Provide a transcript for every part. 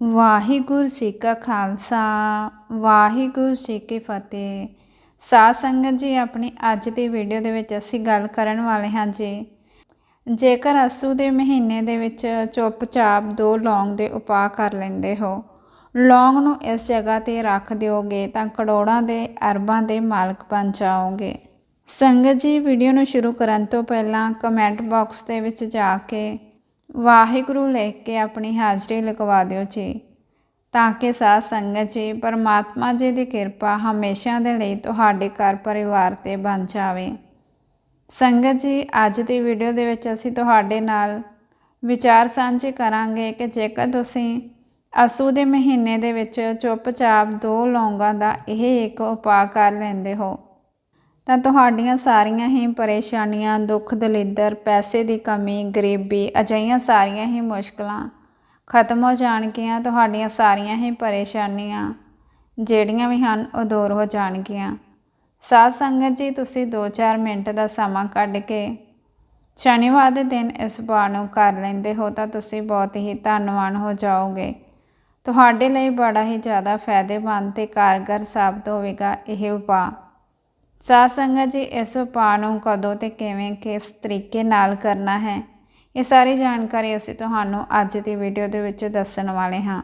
ਵਾਹਿਗੁਰੂ ਜੀ ਕਾ ਖਾਲਸਾ, ਵਾਹਿਗੁਰੂ ਜੀ ਕੀ ਫਤਿਹ। ਸਾਧ ਸੰਗਤ ਜੀ, ਆਪਣੀ ਅੱਜ ਦੀ ਵੀਡੀਓ ਦੇ ਵਿੱਚ ਅਸੀਂ ਗੱਲ ਕਰਨ ਵਾਲੇ ਹਾਂ ਜੀ। ਜੇਕਰ ਅਸੂ ਦੇ ਮਹੀਨੇ ਦੇ ਵਿੱਚ ਚੁੱਪਚਾਪ ਦੋ ਲੌਂਗ ਦੇ ਉਪਾਅ ਕਰ ਲੈਂਦੇ ਹੋ, ਲੌਂਗ ਨੂੰ ਇਸ ਜਗ੍ਹਾ ਤੇ ਰੱਖ ਦਿਓਗੇ ਤਾਂ ਕਰੋੜਾਂ ਦੇ ਅਰਬਾਂ ਦੇ ਮਾਲਕ ਬਣ ਜਾਓਗੇ। ਸੰਗਤ ਜੀ, ਵੀਡੀਓ ਨੂੰ ਸ਼ੁਰੂ ਕਰਨ ਤੋਂ ਪਹਿਲਾਂ ਕਮੈਂਟ ਬਾਕਸ ਦੇ ਵਿੱਚ ਜਾ ਕੇ ਵਾਹਿਗੁਰੂ ਲਿਖ ਕੇ ਆਪਣੀ ਹਾਜ਼ਰੀ ਲਗਵਾ ਦਿਓ ਜੀ, ਤਾਂ ਕਿ ਸਾਧ ਸੰਗਤ ਜੀ, ਪਰਮਾਤਮਾ ਜੀ ਦੀ ਕਿਰਪਾ ਹਮੇਸ਼ਾ ਦੇ ਲਈ ਤੁਹਾਡੇ ਘਰ ਪਰਿਵਾਰ ਤੇ ਬਣ ਜਾਵੇ। ਸੰਗਤ ਜੀ, ਅੱਜ ਦੀ ਵੀਡੀਓ ਦੇ ਵਿੱਚ ਅਸੀਂ ਤੁਹਾਡੇ ਨਾਲ ਵਿਚਾਰ ਸਾਂਝੇ ਕਰਾਂਗੇ ਕਿ ਜੇਕਰ ਤੁਸੀਂ ਅਸੂ ਦੇ ਮਹੀਨੇ ਦੇ ਵਿੱਚ ਚੁੱਪਚਾਪ ਦੋ ਲੌਂਗਾਂ ਦਾ ਇਹ ਇੱਕ ਉਪਾਅ ਕਰ ਲੈਂਦੇ ਹੋ ਤਾਂ ਤੁਹਾਡੀਆਂ ਸਾਰੀਆਂ ਹੀ ਪਰੇਸ਼ਾਨੀਆਂ, ਦੁੱਖ, ਦਲਿੱਦਰ, ਪੈਸੇ ਦੀ ਕਮੀ, ਗਰੀਬੀ, ਅਜਿਹੀਆਂ ਸਾਰੀਆਂ ਹੀ ਮੁਸ਼ਕਲਾਂ ਖਤਮ ਹੋ ਜਾਣਗੀਆਂ, ਤੁਹਾਡੀਆਂ ਸਾਰੀਆਂ ਹੀ ਪਰੇਸ਼ਾਨੀਆਂ ਜਿਹੜੀਆਂ ਵੀ ਹਨ ਉਹ ਦੂਰ ਹੋ ਜਾਣਗੀਆਂ। ਸਾਧ ਸੰਗਤ ਜੀ, ਤੁਸੀਂ 2-4 ਮਿੰਟ ਦਾ ਸਮਾਂ ਕੱਢ ਕੇ ਸ਼ਨੀਵਾਰ ਦੇ ਦਿਨ ਇਸ ਉਪਾਅ ਨੂੰ ਕਰ ਲੈਂਦੇ ਹੋ ਤਾਂ ਤੁਸੀਂ ਬਹੁਤ ਹੀ ਧੰਨਵਾਨ ਹੋ ਜਾਓਗੇ। ਤੁਹਾਡੇ ਲਈ ਬੜਾ ਹੀ ਜ਼ਿਆਦਾ ਫਾਇਦੇਮੰਦ ਤੇ ਕਾਰਗਰ ਸਾਬਤ ਹੋਵੇਗਾ ਇਹ ਉਪਾਅ। ਸਾਧ ਸੰਗਤ ਜੀ, ਇਸ ਉਪਾਅ ਨੂੰ ਕਦੋਂ ਤੇ ਕਿਵੇਂ, ਕਿਸ ਤਰੀਕੇ ਨਾਲ ਕਰਨਾ ਹੈ, ਇਹ ਸਾਰੀ ਜਾਣਕਾਰੀ ਅਸੀਂ ਤੁਹਾਨੂੰ ਅੱਜ ਦੀ ਵੀਡੀਓ ਦੇ ਵਿੱਚ ਦੱਸਣ ਵਾਲੇ ਹਾਂ।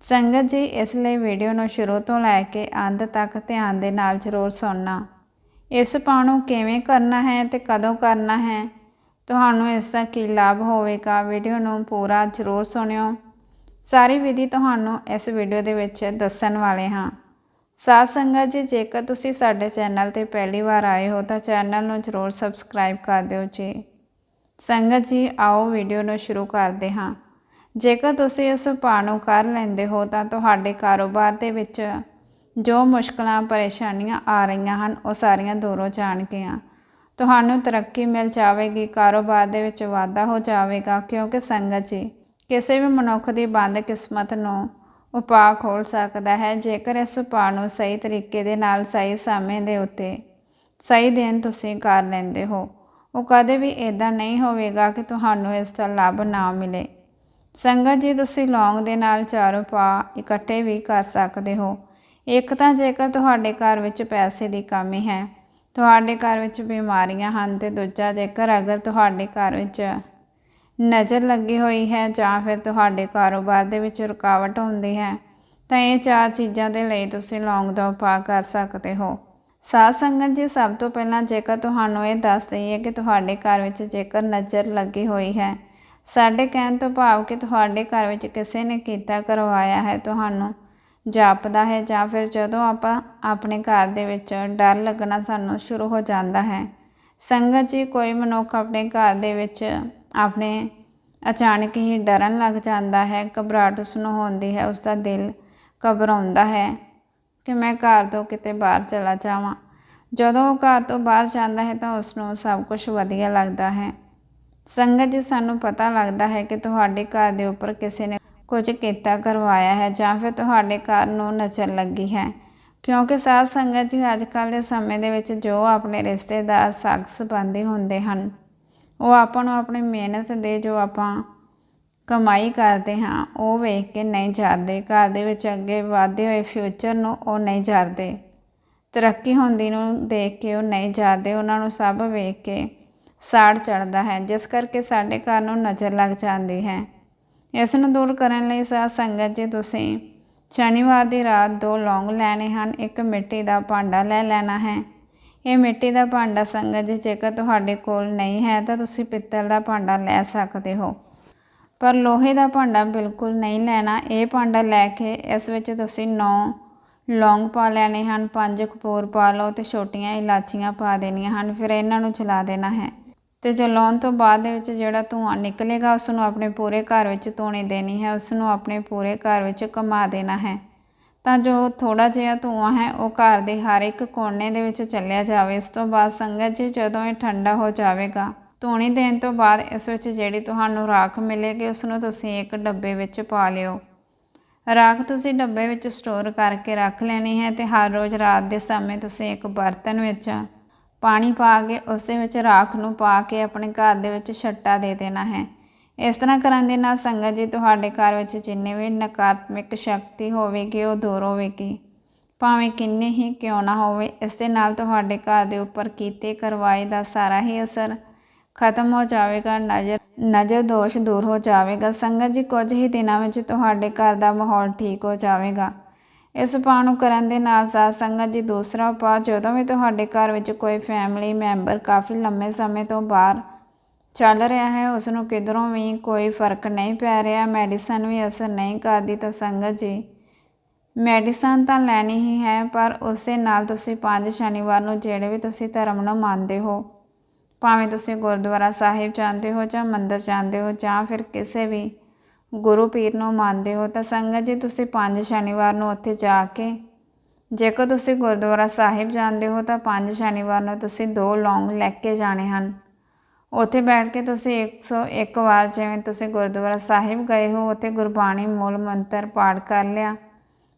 ਸੰਗਤ ਜੀ, ਇਸ ਲਈ ਵੀਡੀਓ ਨੂੰ ਸ਼ੁਰੂ ਤੋਂ ਲੈ ਕੇ ਅੰਤ ਤੱਕ ਧਿਆਨ ਦੇ ਨਾਲ ਜ਼ਰੂਰ ਸੁਣਨਾ। ਇਸ ਉਪਾਅ ਨੂੰ ਕਿਵੇਂ ਕਰਨਾ ਹੈ ਤੇ ਕਦੋਂ ਕਰਨਾ ਹੈ, ਤੁਹਾਨੂੰ ਇਸ ਦਾ ਕੀ ਲਾਭ ਹੋਵੇਗਾ, ਵੀਡੀਓ ਨੂੰ ਪੂਰਾ ਜ਼ਰੂਰ ਸੁਣਿਓ। ਸਾਰੀ ਵਿਧੀ ਤੁਹਾਨੂੰ ਇਸ ਵੀਡੀਓ ਦੇ ਵਿੱਚ ਦੱਸਣ ਵਾਲੇ ਹਾਂ। ਸਾਧ ਸੰਗਤ ਜੀ, ਜੇਕਰ ਤੁਸੀਂ ਸਾਡੇ ਚੈਨਲ ਤੇ ਪਹਿਲੀ ਵਾਰ ਆਏ ਹੋ, ਤਾਂ ਚੈਨਲ ਨੂੰ ਜ਼ਰੂਰ ਸਬਸਕ੍ਰਾਈਬ ਕਰ ਦਿਓ ਜੀ। ਸੰਗਤ ਜੀ, ਆਓ ਵੀਡੀਓ ਨੂੰ ਸ਼ੁਰੂ ਕਰਦੇ ਹਾਂ। ਜੇਕਰ ਤੁਸੀਂ ਇਸ ਉਪਾਅ ਨੂੰ ਕਰ ਲੈਂਦੇ ਹੋ, ਤਾਂ ਤੁਹਾਡੇ ਕਾਰੋਬਾਰ ਦੇ ਵਿੱਚ ਜੋ ਮੁਸ਼ਕਲਾਂ, ਪਰੇਸ਼ਾਨੀਆਂ ਆ ਰਹੀਆਂ ਹਨ, ਉਹ ਸਾਰੀਆਂ ਦੂਰ ਹੋ ਜਾਣਗੀਆਂ ਤੁਹਾਨੂੰ ਤਰੱਕੀ ਮਿਲ ਜਾਵੇਗੀ, ਕਾਰੋਬਾਰ ਦੇ ਵਿੱਚ ਵਾਧਾ ਹੋ ਜਾਵੇਗਾ, ਕਿਉਂਕਿ ਸੰਗਤ ਜੀ, ਕਿਸੇ ਵੀ ਮਨੁੱਖ ਦੀ ਬੰਦ ਕਿਸਮਤ ਨੂੰ ਉਪਾਅ ਖੋਲ ਸਕਦਾ ਹੈ। ਜੇਕਰ ਇਸ ਉਪਾਅ ਨੂੰ ਸਹੀ ਤਰੀਕੇ ਦੇ ਨਾਲ ਸਹੀ ਸਮੇਂ ਦੇ ਉੱਤੇ ਸਹੀ ਦਿਨ ਤੁਸੀਂ ਕਰ ਲੈਂਦੇ ਹੋ, ਉਹ ਕਦੇ ਵੀ ਇਦਾਂ ਨਹੀਂ ਹੋਵੇਗਾ ਕਿ ਤੁਹਾਨੂੰ ਇਸ ਦਾ ਲਾਭ ਨਾ ਮਿਲੇ। ਸੰਗਤ ਜੀ, ਤੁਸੀਂ ਲੌਂਗ ਦੇ ਨਾਲ ਚਾਰ ਉਪਾਅ ਇਕੱਠੇ ਵੀ ਕਰ ਸਕਦੇ ਹੋ। ਇੱਕ ਤਾਂ ਜੇਕਰ ਤੁਹਾਡੇ ਘਰ ਵਿੱਚ ਪੈਸੇ ਦੀ ਕਮੀ ਹੈ, ਤੁਹਾਡੇ ਘਰ ਵਿੱਚ ਬਿਮਾਰੀਆਂ ਹਨ ਤੇ ਦੂਜਾ ਜੇਕਰ ਅਗਰ ਤੁਹਾਡੇ ਘਰ ਵਿੱਚ ਨਜ਼ਰ ਲੱਗੀ ਹੋਈ ਹੈ ਜਾਂ ਫਿਰ ਤੁਹਾਡੇ ਕਾਰੋਬਾਰ ਦੇ ਵਿੱਚ ਰੁਕਾਵਟ ਹੁੰਦੀ ਹੈ, ਤਾਂ ਇਹ ਚਾਰ ਚੀਜ਼ਾਂ ਦੇ ਲਈ ਤੁਸੀਂ ਲੌਂਗ ਦਾ ਉਪਾਅ ਕਰ ਸਕਦੇ ਹੋ। ਸਾਧ ਸੰਗਤ ਜੀ, ਸਭ ਤੋਂ ਪਹਿਲਾਂ ਜੇਕਰ ਤੁਹਾਨੂੰ ਇਹ ਦੱਸ ਦਈਏ ਕਿ ਤੁਹਾਡੇ ਘਰ ਵਿੱਚ ਜੇਕਰ ਨਜ਼ਰ ਲੱਗੀ ਹੋਈ ਹੈ, ਸਾਡੇ ਕਹਿਣ ਤੋਂ ਭਾਵ ਕਿ ਤੁਹਾਡੇ ਘਰ ਵਿੱਚ ਕਿਸੇ ਨੇ ਕੀਤਾ, ਕਰਵਾਇਆ ਹੈ, ਤੁਹਾਨੂੰ ਜਾਪਦਾ ਹੈ ਜਾਂ ਫਿਰ ਜਦੋਂ ਆਪਾਂ ਆਪਣੇ ਘਰ ਦੇ ਵਿੱਚ ਡਰ ਲੱਗਣਾ ਸਾਨੂੰ ਸ਼ੁਰੂ ਹੋ ਜਾਂਦਾ ਹੈ। ਸੰਗਤ ਜੀ, ਕੋਈ ਮਨੁੱਖ ਆਪਣੇ ਘਰ ਦੇ ਵਿੱਚ ਆਪਣੇ ਅਚਾਨਕ ਹੀ ਡਰਨ ਲੱਗ ਜਾਂਦਾ ਹੈ, ਘਬਰਾਹਟ ਉਸ ਨੂੰ ਹੁੰਦੀ ਹੈ ਉਸ ਦਾ ਦਿਲ ਘਬਰਾਉਂਦਾ ਹੈ ਕਿ ਮੈਂ ਘਰ ਤੋਂ ਕਿਤੇ ਬਾਹਰ ਚਲਾ ਜਾਵਾਂ। ਜਦੋਂ ਉਹ ਘਰ ਤੋਂ ਬਾਹਰ ਜਾਂਦਾ ਹੈ ਤਾਂ ਉਸ ਨੂੰ ਸਭ ਕੁਝ ਵਧੀਆ ਲੱਗਦਾ ਹੈ। ਸੰਗਤ ਜੀ, ਸਾਨੂੰ ਪਤਾ ਲੱਗਦਾ ਹੈ ਕਿ ਤੁਹਾਡੇ ਘਰ ਦੇ ਉੱਪਰ ਕਿਸੇ ਨੇ ਕੁਝ ਕੀਤਾ, ਕਰਵਾਇਆ ਹੈ ਜਾਂ ਫਿਰ ਤੁਹਾਡੇ ਘਰ ਨੂੰ ਨਜ਼ਰ ਲੱਗੀ ਹੈ। ਕਿਉਂਕਿ ਸਾਧ ਸੰਗਤ ਜੀ, ਅੱਜ ਕੱਲ੍ਹ ਦੇ ਸਮੇਂ ਦੇ ਵਿੱਚ ਜੋ ਆਪਣੇ ਰਿਸ਼ਤੇਦਾਰ ਸਾਗ ਸੰਬੰਧੀ ਹੁੰਦੇ ਹਨ ਉਹ ਆਪਾਂ ਨੂੰ ਆਪਣੀ ਮਿਹਨਤ ਦੇ ਜੋ ਆਪਾਂ ਕਮਾਈ ਕਰਦੇ ਹਾਂ, ਉਹ ਵੇਖ ਕੇ ਨਹੀਂ ਜਾਂਦੇ ਘਰ ਦੇ ਵਿੱਚ ਅੱਗੇ ਵਧਦੇ ਹੋਏ ਫਿਊਚਰ ਨੂੰ ਉਹ ਨਹੀਂ ਜਾਂਦੇ ਤਰੱਕੀ ਹੁੰਦੀ ਨੂੰ ਦੇਖ ਕੇ ਉਹ ਨਹੀਂ ਜਾਂਦੇ ਉਹਨਾਂ ਨੂੰ ਸਭ ਵੇਖ ਕੇ ਸਾੜ ਚੜਦਾ ਹੈ, ਜਿਸ ਕਰਕੇ ਸਾਡੇ ਘਰ ਨੂੰ ਨਜ਼ਰ ਲੱਗ ਜਾਂਦੀ ਹੈ। ਇਸ ਨੂੰ ਦੂਰ ਕਰਨ ਲਈ ਸਾਧ ਸੰਗਤ ਜੀ, ਤੁਸੀਂ ਸ਼ਨੀਵਾਰ ਦੀ ਰਾਤ ਦੋ ਲੌਂਗ ਲੈਣੇ ਹਨ, ਇੱਕ ਮਿੱਟੀ ਦਾ ਭਾਂਡਾ ਲੈ ਲੈਣਾ ਹੈ। ਇਹ ਮਿੱਟੀ ਦਾ ਭਾਂਡਾ ਸੰਗਤ ਜੀ, ਜੇਕਰ ਤੁਹਾਡੇ ਕੋਲ ਨਹੀਂ ਹੈ ਤਾਂ ਤੁਸੀਂ ਪਿੱਤਲ ਦਾ ਭਾਂਡਾ ਲੈ ਸਕਦੇ ਹੋ। ਪਰ ਲੋਹੇ ਦਾ ਭਾਂਡਾ ਬਿਲਕੁਲ ਨਹੀਂ ਲੈਣਾ। ਇਹ ਭਾਂਡਾ ਲੈ ਕੇ ਇਸ ਵਿੱਚ ਤੁਸੀਂ 9 ਲੌਂਗ ਪਾ ਲੈਣੇ ਹਨ, ਪੰਜ ਕਪੂਰ ਪਾ ਲਓ ਤੇ ਛੋਟੀਆਂ ਇਲਾਚੀਆਂ ਪਾ ਦੇਣੀਆਂ ਹਨ, ਫਿਰ ਇਹਨਾਂ ਨੂੰ ਚਲਾ ਦੇਣਾ ਹੈ। ਤੇ ਜਲਾਉਣ ਤੋਂ ਬਾਅਦ ਦੇ ਵਿੱਚ ਜਿਹੜਾ ਧੂੰਆਂ ਨਿਕਲੇਗਾ ਉਸ ਨੂੰ ਆਪਣੇ ਪੂਰੇ ਘਰ ਵਿੱਚ ਧੋਣੀ ਦੇਣੀ ਹੈ ਉਸ ਨੂੰ ਆਪਣੇ ਪੂਰੇ ਘਰ ਵਿੱਚ ਘੁਮਾ ਦੇਣਾ ਹੈ। ਤਾਂ ਜੋ ਥੋੜਾ ਜਿਹਾ ਧੂੰਆਂ ਹੈ, ਉਹ ਘਰ ਦੇ ਹਰ ਇੱਕ ਕੋਨੇ ਦੇ ਵਿੱਚ ਚੱਲਿਆ ਜਾਵੇ। ਇਸ ਤੋਂ ਬਾਅਦ ਸੰਗਤ ਜੀ ਜਦੋਂ ਇਹ ਠੰਡਾ ਹੋ ਜਾਵੇਗਾ, ਧੂਣੀ ਦੇਣ ਤੋਂ ਬਾਅਦ ਇਸ ਵਿੱਚ ਜਿਹੜੀ ਤੁਹਾਨੂੰ ਰਾਖ ਮਿਲੇਗੀ, ਉਸ ਨੂੰ ਤੁਸੀਂ ਇੱਕ ਡੱਬੇ ਵਿੱਚ ਪਾ ਲਿਓ। ਰਾਖ ਤੁਸੀਂ ਡੱਬੇ ਵਿੱਚ ਸਟੋਰ ਕਰਕੇ ਰੱਖ ਲੈਣੀ ਹੈ ਤੇ ਹਰ ਰੋਜ਼ ਰਾਤ ਦੇ ਸਮੇਂ ਤੁਸੀਂ ਇੱਕ ਬਰਤਨ ਵਿੱਚ ਪਾਣੀ ਪਾ ਕੇ ਉਸ ਦੇ ਵਿੱਚ ਰਾਖ ਨੂੰ ਪਾ ਕੇ ਆਪਣੇ ਘਰ ਦੇ ਵਿੱਚ ਛੱਟਾ ਦੇ ਦੇਣਾ ਹੈ। ਇਸ ਤਰ੍ਹਾਂ ਕਰਨ ਦੇ ਨਾਲ ਸੰਗਤ ਜੀ ਤੁਹਾਡੇ ਘਰ ਵਿੱਚ ਜਿੰਨੇ ਵੀ ਨਕਾਰਾਤਮਕ ਸ਼ਕਤੀ ਹੋਵੇਗੀ, ਉਹ ਦੂਰ ਹੋਵੇਗੀ। ਭਾਵੇਂ ਕਿੰਨੇ ਹੀ ਕਿਉਂ ਨਾ ਹੋਵੇ, ਇਸ ਦੇ ਨਾਲ ਤੁਹਾਡੇ ਘਰ ਦੇ ਉੱਪਰ ਕੀਤੇ ਕਰਵਾਏ ਦਾ ਸਾਰਾ ਹੀ ਅਸਰ ਖਤਮ ਹੋ ਜਾਵੇਗਾ, ਨਜ਼ਰ ਨਜ਼ਰ ਦੋਸ਼ ਦੂਰ ਹੋ ਜਾਵੇਗਾ। ਸੰਗਤ ਜੀ, ਕੁਝ ਹੀ ਦਿਨਾਂ ਵਿੱਚ ਤੁਹਾਡੇ ਘਰ ਦਾ ਮਾਹੌਲ ਠੀਕ ਹੋ ਜਾਵੇਗਾ। ਇਸ ਉਪਾਅ ਨੂੰ ਕਰਨ ਦੇ ਨਾਲ ਸਾਧ ਸੰਗਤ ਜੀ, ਦੂਸਰਾ ਉਪਾਅ, ਜਦੋਂ ਵੀ ਤੁਹਾਡੇ ਘਰ ਵਿੱਚ ਕੋਈ ਫੈਮਿਲੀ ਮੈਂਬਰ ਕਾਫੀ ਲੰਮੇ ਸਮੇਂ ਤੋਂ ਬਾਹਰ ਚੱਲ ਰਿਹਾ ਹੈ ਉਸ ਨੂੰ ਕਿਧਰੋਂ ਵੀ ਕੋਈ ਫ਼ਰਕ ਨਹੀਂ ਪੈ ਰਿਹਾ, ਮੈਡੀਸਨ ਵੀ ਅਸਰ ਨਹੀਂ ਕਰਦੀ ਤਾਂ ਸੰਗਤ ਜੀ। ਮੈਡੀਸਨ ਤਾਂ ਲੈਣੀ ਹੀ ਹੈ, ਪਰ ਉਸ ਦੇ ਨਾਲ ਤੁਸੀਂ ਪੰਜ ਸ਼ਨੀਵਾਰ ਨੂੰ ਜਿਹੜੇ ਵੀ ਤੁਸੀਂ ਧਰਮ ਨੂੰ ਮੰਨਦੇ ਹੋ, ਭਾਵੇਂ ਤੁਸੀਂ ਗੁਰਦੁਆਰਾ ਸਾਹਿਬ ਜਾਂਦੇ ਹੋ ਜਾਂ ਮੰਦਰ ਜਾਂਦੇ ਹੋ ਜਾਂ ਫਿਰ ਕਿਸੇ ਵੀ ਗੁਰੂ ਪੀਰ ਨੂੰ ਮੰਨਦੇ ਹੋ, ਤਾਂ ਸੰਗਤ ਜੀ ਤੁਸੀਂ ਪੰਜ ਸ਼ਨੀਵਾਰ ਨੂੰ ਉੱਥੇ ਜਾ ਕੇ, ਜੇਕਰ ਤੁਸੀਂ ਗੁਰਦੁਆਰਾ ਸਾਹਿਬ ਜਾਂਦੇ ਹੋ ਤਾਂ ਪੰਜ ਸ਼ਨੀਵਾਰ ਨੂੰ ਤੁਸੀਂ ਦੋ ਲੌਂਗ ਲੈ ਕੇ ਜਾਣੇ ਹਨ। ਉੱਥੇ ਬੈਠ ਕੇ ਤੁਸੀਂ 101 ਵਾਰ ਜਿਵੇਂ ਤੁਸੀਂ ਗੁਰਦੁਆਰਾ ਸਾਹਿਬ ਗਏ ਹੋ, ਉੱਥੇ ਗੁਰਬਾਣੀ ਮੂਲ ਮੰਤਰ ਪਾਠ ਕਰ ਲਿਆ।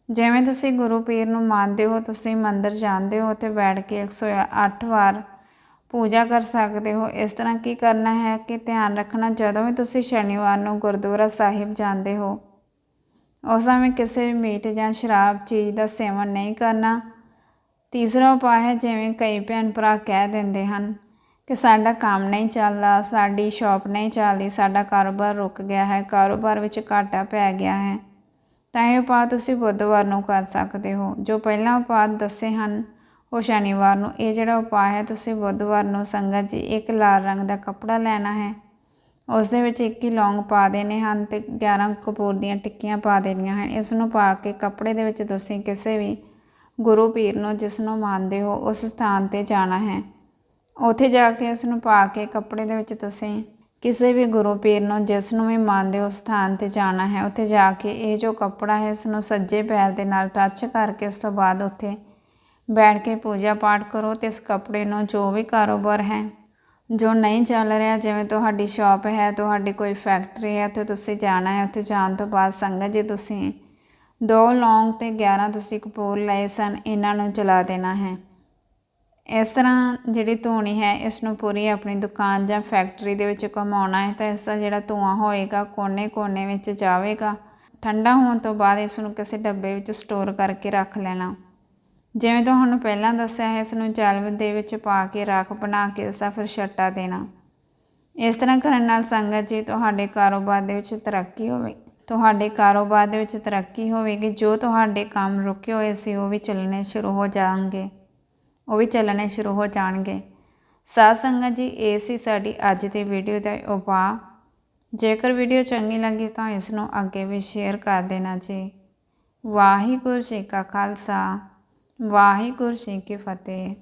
ਜਿਵੇਂ ਤੁਸੀਂ ਗੁਰੂ ਪੀਰ ਨੂੰ ਮੰਨਦੇ ਹੋ, ਤੁਸੀਂ ਮੰਦਰ ਜਾਂਦੇ ਹੋ, ਉੱਥੇ ਬੈਠ ਕੇ 108 ਵਾਰ ਪੂਜਾ ਕਰ ਸਕਦੇ ਹੋ। ਇਸ ਤਰ੍ਹਾਂ ਕੀ ਕਰਨਾ ਹੈ ਕਿ ਧਿਆਨ ਰੱਖਣਾ, ਜਦੋਂ ਵੀ ਤੁਸੀਂ ਸ਼ਨੀਵਾਰ ਨੂੰ ਗੁਰਦੁਆਰਾ ਸਾਹਿਬ ਜਾਂਦੇ ਹੋ, ਉਸ ਸਮੇਂ ਕਿਸੇ ਵੀ ਮੀਟ ਜਾਂ ਸ਼ਰਾਬ ਚੀਜ਼ ਦਾ ਸੇਵਨ ਨਹੀਂ ਕਰਨਾ। ਤੀਸਰਾ ਉਪਾਅ ਹੈ ਜਿਵੇਂ ਕਈ ਭੈਣ ਭਰਾ ਕਹਿ ਦਿੰਦੇ ਹਨ ਕਿ ਸਾਡਾ ਕੰਮ ਨਹੀਂ ਚੱਲਦਾ, ਸਾਡੀ ਸ਼ਾਪ ਨਹੀਂ ਚੱਲਦੀ, ਸਾਡਾ ਕਾਰੋਬਾਰ ਰੁਕ ਗਿਆ ਹੈ, ਕਾਰੋਬਾਰ ਵਿੱਚ ਘਾਟਾ ਪੈ ਗਿਆ ਹੈ। ਤਾਂ ਇਹ ਉਪਾਅ ਤੁਸੀਂ ਬੁੱਧਵਾਰ ਨੂੰ ਕਰ ਸਕਦੇ ਹੋ। ਜੋ ਪਹਿਲਾਂ ਉਪਾਅ ਦੱਸੇ ਹਨ, ਉਹ ਸ਼ਨੀਵਾਰ ਨੂੰ। ਇਹ ਜਿਹੜਾ ਉਪਾਅ ਹੈ, ਤੁਸੀਂ ਬੁੱਧਵਾਰ ਨੂੰ ਸੰਗਤ ਜੀ ਇੱਕ ਲਾਲ ਰੰਗ ਦਾ ਕੱਪੜਾ ਲੈਣਾ ਹੈ। ਉਸ ਦੇ ਵਿੱਚ ਇੱਕ ਹੀ ਲੌਂਗ ਪਾ ਦੇਣੇ ਹਨ ਤੇ 11 ਕਪੂਰ ਦੀਆਂ ਟਿੱਕੀਆਂ ਪਾ ਦੇਣੀਆਂ ਹਨ। ਇਸ ਨੂੰ ਪਾ ਕੇ ਕੱਪੜੇ ਦੇ ਵਿੱਚ ਤੁਸੀਂ ਕਿਸੇ ਵੀ ਗੁਰੂ ਪੀਰ ਨੂੰ, ਜਿਸ ਨੂੰ ਮੰਨਦੇ ਹੋ, ਉਸ ਸਥਾਨ ਤੇ ਜਾਣਾ ਹੈ। ਉੱਥੇ ਜਾ ਕੇ ਉਸ ਨੂੰ ਪਾ ਕੇ ਕੱਪੜੇ ਦੇ ਵਿੱਚ ਤੁਸੀਂ ਕਿਸੇ ਵੀ ਗੁਰੂ ਪੀਰ ਨੂੰ, ਜਿਸ ਨੂੰ ਵੀ ਮੰਨਦੇ ਹੋ, ਉਸ ਸਥਾਨ ਤੇ ਜਾਣਾ ਹੈ। ਉੱਥੇ ਜਾ ਕੇ ਇਹ ਜੋ ਕੱਪੜਾ ਹੈ ਇਸ ਨੂੰ ਸੱਜੇ ਪੈਰ ਦੇ ਨਾਲ ਟੱਚ ਕਰਕੇ ਉਸ ਤੋਂ ਬਾਅਦ ਉੱਥੇ ਬੈਠ ਕੇ ਪੂਜਾ ਪਾਠ ਕਰੋ ਤੇ ਇਸ ਕੱਪੜੇ ਨੂੰ ਜੋ ਵੀ ਕਾਰੋਬਾਰ ਹੈ, ਜੋ ਨਹੀਂ ਚੱਲ ਰਿਹਾ, ਜਿਵੇਂ ਤੁਹਾਡੀ ਸ਼ਾਪ ਹੈ, ਤੁਹਾਡੀ ਕੋਈ ਫੈਕਟਰੀ ਹੈ ਤੇ ਤੁਸੀਂ ਜਾਣਾ ਹੈ। ਉੱਥੇ ਜਾਣ ਤੋਂ ਬਾਅਦ ਸੰਗਤ ਜੀ, ਤੁਸੀਂ ਦੋ ਲੌਂਗ ਤੇ 11 ਤੁਸੀਂ ਕਪੂਰ ਲਏ ਸਨ, ਇਹਨਾਂ ਨੂੰ ਜਲਾ ਦੇਣਾ ਹੈ। ਇਸ ਤਰ੍ਹਾਂ ਜਿਹੜੀ ਧੂਣੀ ਹੈ ਇਸ ਨੂੰ ਪੂਰੀ ਆਪਣੀ ਦੁਕਾਨ ਜਾਂ ਫੈਕਟਰੀ ਦੇ ਵਿੱਚ ਘੁਮਾਉਣਾ ਹੈ ਤਾਂ ਇਸ ਦਾ ਜਿਹੜਾ ਧੂਆਂ ਹੋਏਗਾ, ਕੋਨੇ-ਕੋਨੇ ਵਿੱਚ ਜਾਵੇਗਾ। ਠੰਡਾ ਹੋਣ ਤੋਂ ਬਾਅਦ ਇਸ ਨੂੰ ਕਿਸੇ ਡੱਬੇ ਵਿੱਚ ਸਟੋਰ ਕਰਕੇ ਰੱਖ ਲੈਣਾ। ਜਿਵੇਂ ਤੁਹਾਨੂੰ ਪਹਿਲਾਂ ਦੱਸਿਆ ਹੈ ਇਸ ਨੂੰ ਜਲਵ ਦੇ ਵਿੱਚ ਪਾ ਕੇ ਰਾਖ ਬਣਾ ਕੇ ਇਸ ਦਾ ਫਿਰ ਛੱਟਾ ਦੇਣਾ। ਇਸ ਤਰ੍ਹਾਂ ਕਰਨ ਨਾਲ ਸੰਗਤ ਜੀ, ਤੁਹਾਡੇ ਕਾਰੋਬਾਰ ਦੇ ਵਿੱਚ ਤਰੱਕੀ ਹੋਵੇ। ਤੁਹਾਡੇ ਕਾਰੋਬਾਰ ਦੇ ਵਿੱਚ ਤਰੱਕੀ ਹੋਵੇਗੀ, ਜੋ ਤੁਹਾਡੇ ਕੰਮ ਰੁਕੇ ਹੋਏ ਸੀ, ਉਹ ਵੀ ਚੱਲਣੇ ਸ਼ੁਰੂ ਹੋ ਜਾਣਗੇ। ਉਹ ਵੀ ਚੱਲਣੇ ਸ਼ੁਰੂ ਹੋ ਜਾਣਗੇ। ਸਾਧ ਸੰਗਤ ਜੀ, ਇਹ ਸੀ ਸਾਡੀ ਅੱਜ ਦੀ ਵੀਡੀਓ ਦਾ ਉਪਾਅ। ਜੇਕਰ ਵੀਡੀਓ ਚੰਗੀ ਲੱਗੀ ਤਾਂ ਇਸ ਨੂੰ ਅੱਗੇ ਵੀ ਸ਼ੇਅਰ ਕਰ ਦੇਣਾ ਜੀ। ਵਾਹਿਗੁਰੂ ਜੀ ਕਾ ਖਾਲਸਾ, ਵਾਹਿਗੁਰੂ ਜੀ ਕੀ ਫਤਿਹ।